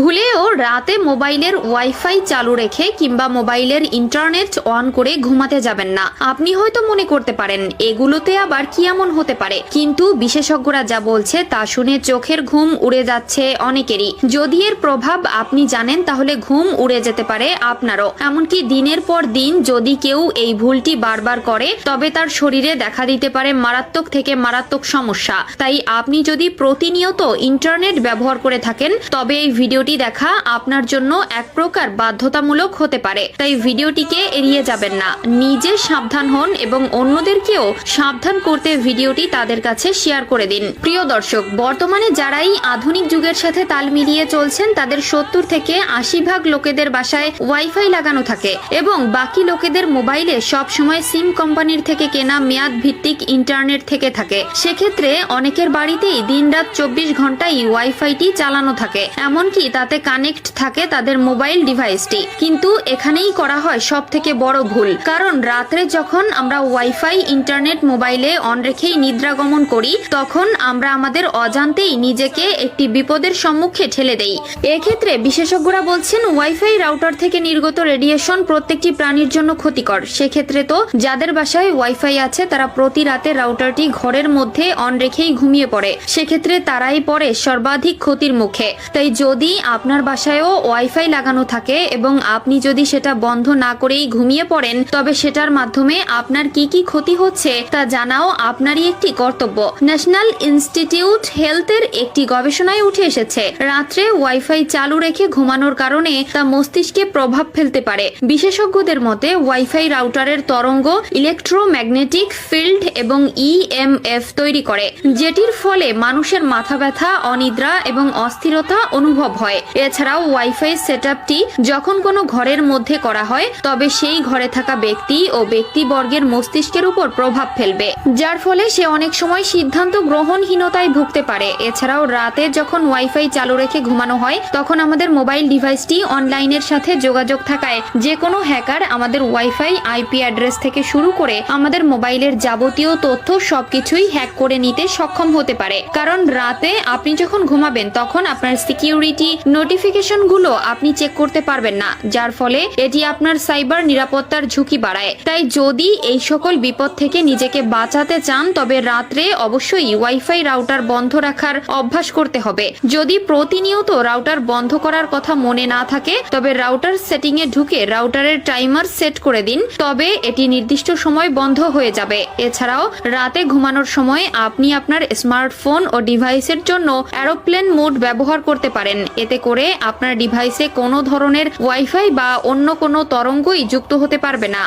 ভুলেও রাতে মোবাইলের ওয়াইফাই চালু রেখে কিংবা মোবাইলের ইন্টারনেট অন করে ঘুমাতে যাবেন না। আপনি হয়তো মনে করতে পারেন, এগুলোতে আবার কি এমন হতে পারে? কিন্তু বিশেষজ্ঞরা যা বলছে তা শুনে চোখের ঘুম উড়ে যাচ্ছে অনেকেরই। যদি এর প্রভাব আপনি জানেন, তাহলে ঘুম উড়ে যেতে পারে আপনারও। এমনকি দিনের পর দিন যদি কেউ এই ভুলটি বারবার করে, তবে তার শরীরে দেখা দিতে পারে মারাত্মক থেকে মারাত্মক সমস্যা। তাই আপনি যদি প্রতিনিয়ত ইন্টারনেট ব্যবহার করে থাকেন, তবে এই ভিডিওটি দেখা আপনার জন্য এক প্রকার বাধ্যতামূলক হতে পারে। তাই ভিডিওটিকে এড়িয়ে যাবেন না। নিজে সাবধান হন এবং অন্যদেরকেও সাবধান করতে ভিডিওটি তাদের কাছে শেয়ার করে দিন। প্রিয় দর্শক, বর্তমানে যারাই আধুনিক যুগের সাথে তাল মিলিয়ে চলছেন, তাদের সত্তর থেকে আশি ভাগ লোকেদের বাসায় ওয়াইফাই লাগানো থাকে এবং বাকি লোকেদের মোবাইলে সব সময় সিম কোম্পানির থেকে কেনা মেয়াদ ভিত্তিক ইন্টারনেট থেকে থাকে। সেক্ষেত্রে অনেকের বাড়িতেই দিনরাত চব্বিশ ঘন্টাই ওয়াইফাইটি চালানো থাকে। এমনকি তাতে কানেক্ট থাকে তাদের মোবাইল ডিভাইসটি। কিন্তু এখানেই করা হয় সব থেকে বড় ভুল। কারণ রাত্রে যখন আমরা ওয়াইফাই, ইন্টারনেট, মোবাইলে অন রেখেই নিদ্রাগমন করি, তখন আমরা আমাদের অজান্তেই নিজেকে একটি বিপদের সম্মুখে ঠেলে দেই। এক্ষেত্রে বিশেষজ্ঞরা বলছেন, ওয়াইফাই রাউটার থেকে নির্গত রেডিয়েশন প্রত্যেকটি প্রাণীর জন্য ক্ষতিকর। সেক্ষেত্রে তো যাদের বাসায় ওয়াইফাই আছে, তারা প্রতি রাতে রাউটারটি ঘরের মধ্যে অন রেখেই ঘুমিয়ে পড়ে। সেক্ষেত্রে তারাই পড়ে সর্বাধিক ক্ষতির মুখে। তাই যদি আপনার বাসায়ও ওয়াইফাই লাগানো থাকে এবং আপনি যদি সেটা বন্ধ না করেই ঘুমিয়ে পড়েন, তবে সেটার মাধ্যমে আপনার কি কি ক্ষতি হচ্ছে তা জানাও আপনারই একটি কর্তব্য। ন্যাশনাল ইনস্টিটিউট হেলথের একটি গবেষণায় উঠে এসেছে, রাত্রে ওয়াইফাই চালু রেখে ঘুমানোর কারণে তা মস্তিষ্কে প্রভাব ফেলতে পারে। বিশেষজ্ঞদের মতে, ওয়াইফাই রাউটারের তরঙ্গ ইলেকট্রোম্যাগনেটিক ফিল্ড এবং ইএমএফ তৈরি করে, যেটির ফলে মানুষের মাথা ব্যথা, অনিদ্রা এবং অস্থিরতা অনুভব হয়। এছাড়াও ওয়াইফাই সেটআপটি যখন কোনো ঘরের মধ্যে করা হয়, তবে সেই ঘরে থাকা ব্যক্তি ও ব্যক্তিবর্গের মস্তিষ্কের উপর প্রভাব ফেলবে, যার ফলে সে অনেক সময় সিদ্ধান্ত গ্রহণহীনতায় ভুগতে পারে। এছাড়াও রাতে যখন ওয়াইফাই চালু রেখে ঘুমানো হয়, তখন আমাদের মোবাইল ডিভাইসটি অনলাইনের সাথে যোগাযোগ থাকায় যে কোনো হ্যাকার আমাদের ওয়াইফাই, আইপি অ্যাড্রেস থেকে শুরু করে আমাদের মোবাইলের যাবতীয় তথ্য সবকিছুই হ্যাক করে নিতে সক্ষম হতে পারে। কারণ রাতে আপনি যখন ঘুমাবেন, তখন আপনার সিকিউরিটি নোটিফিকেশনগুলো আপনি চেক করতে পারবেন না, যার ফলে এটি আপনার সাইবার নিরাপত্তার ঝুঁকি বাড়ায়। তাই যদি এই সকল বিপদ থেকে নিজেকে বাঁচাতে চান, তবে রাত্রে অবশ্যই ওয়াইফাই রাউটার বন্ধ রাখার অভ্যাস করতে হবে। যদি প্রতিনিয়ত রাউটার বন্ধ করার কথা মনে না থাকে, তবে রাউটার সেটিং এ ঢুকে রাউটারের টাইমার সেট করে দিন, তবে এটি নির্দিষ্ট সময় বন্ধ হয়ে যাবে। এছাড়াও, রাতে ঘুমানোর সময় আপনি আপনার স্মার্টফোন ও ডিভাইসের জন্য অ্যারোপ্লেন মোড ব্যবহার করতে পারেন। এতে করে আপনার ডিভাইসে কোনো ধরনের ওয়াইফাই বা অন্য কোনো তরঙ্গই যুক্ত হতে পারবে না।